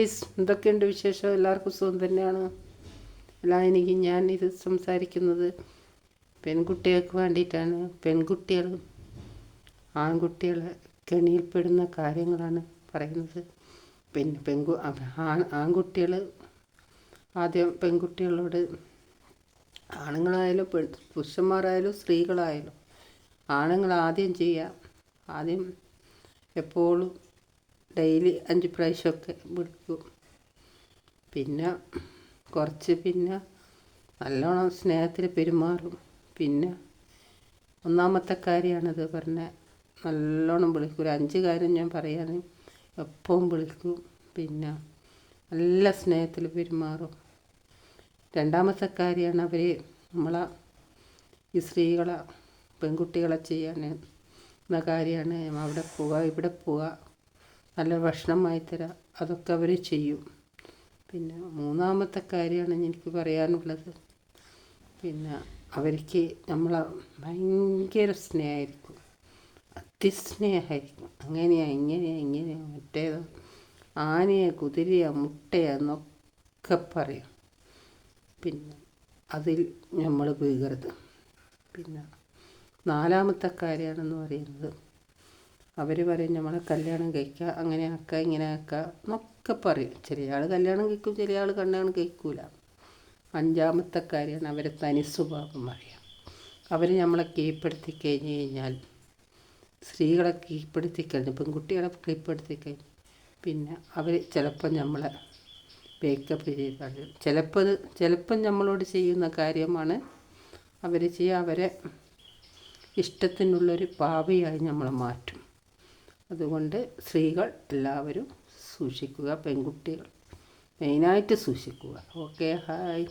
Guys, എന്തൊക്കെയുണ്ട് വിശേഷം? എല്ലാവർക്കും സുഖം തന്നെയാണ്. അല്ല എനിക്ക് ഞാൻ ഇത് സംസാരിക്കുന്നത് പെൺകുട്ടികൾക്ക് വേണ്ടിയിട്ടാണ്. പെൺകുട്ടികൾ ആൺകുട്ടികൾ കെണിയിൽപ്പെടുന്ന കാര്യങ്ങളാണ് പറയുന്നത്. പിന്നെ പെൺകു ആൺ ആൺകുട്ടികൾ ആദ്യം പെൺകുട്ടികളോട് ആണുങ്ങളായാലും പെൺ പുരുഷന്മാരായാലും സ്ത്രീകളായാലും ആണുങ്ങൾ ആദ്യം ചെയ്യുക. ആദ്യം എപ്പോഴും ഡെയിലി അഞ്ച് പ്രാവശ്യമൊക്കെ വിളിക്കും പിന്നെ കുറച്ച് പിന്നെ നല്ലോണം സ്നേഹത്തിൽ പെരുമാറും. പിന്നെ ഒന്നാമത്തെ കാര്യമാണിത് പറഞ്ഞ നല്ലോണം വിളിക്കും. ഒരു അഞ്ച് കാര്യം ഞാൻ പറയാൻ എപ്പോഴും വിളിക്കും. പിന്നെ നല്ല സ്നേഹത്തിൽ പെരുമാറും. രണ്ടാമത്തെ കാര്യമാണ് അവർ നമ്മളെ ഈ സ്ത്രീകളെ പെൺകുട്ടികളെ ചെയ്യാൻ എന്ന കാര്യമാണ്. അവിടെ പോവുക ഇവിടെ പോവുക നല്ല ഭക്ഷണം തരാം. അതൊക്കെ അവർ ചെയ്യും. പിന്നെ മൂന്നാമത്തെ കാര്യമാണ് എനിക്ക് പറയാനുള്ളത്. പിന്നെ അവർക്ക് നമ്മളെ ഭയങ്കര സ്നേഹമായിരിക്കും. അതിസ്നേഹമായിരിക്കും. അങ്ങനെയാ ഇങ്ങനെയാ ഇങ്ങനെയാ മറ്റേതോ ആനയെ കുതിരയാ മുട്ടയാ എന്നൊക്കെ പറയും. പിന്നെ അതിൽ നമ്മൾ വീകരുത് പിന്നെ നാലാമത്തെ കാര്യമാണെന്ന് പറയുന്നത് അവർ പറയും നമ്മളെ കല്യാണം കഴിക്കുക അങ്ങനെ ആക്കുക ഇങ്ങനെ ആക്കുക എന്നൊക്കെ പറയും. ചെറിയ ആൾ കല്യാണം കഴിക്കും ചെറിയ ആൾ കല്യാണം കഴിക്കൂല. അഞ്ചാമത്തെ കാര്യമാണ് അവരെ തനി സ്വഭാവം പറയാം. അവർ നമ്മളെ കീഴ്പ്പെടുത്തി കഴിഞ്ഞ് കഴിഞ്ഞാൽ സ്ത്രീകളെ കീഴ്പ്പെടുത്തി കഴിഞ്ഞ് പെൺകുട്ടികളെ കീഴ്പ്പെടുത്തി കഴിഞ്ഞ് പിന്നെ അവർ ചിലപ്പോൾ നമ്മളെ മേക്കപ്പ് ചെയ്താൽ ചിലപ്പോൾ ചിലപ്പം നമ്മളോട് ചെയ്യുന്ന കാര്യമാണ് അവർ ചെയ്യുക. അവരെ ഇഷ്ടത്തിനുള്ളൊരു പാവയായി നമ്മളെ മാറ്റും. അതുകൊണ്ട് സ്ത്രീകൾ എല്ലാവരും സൂക്ഷിക്കുക പെൺകുട്ടികൾ മെയിനായിട്ട് സൂക്ഷിക്കുക. Okay hi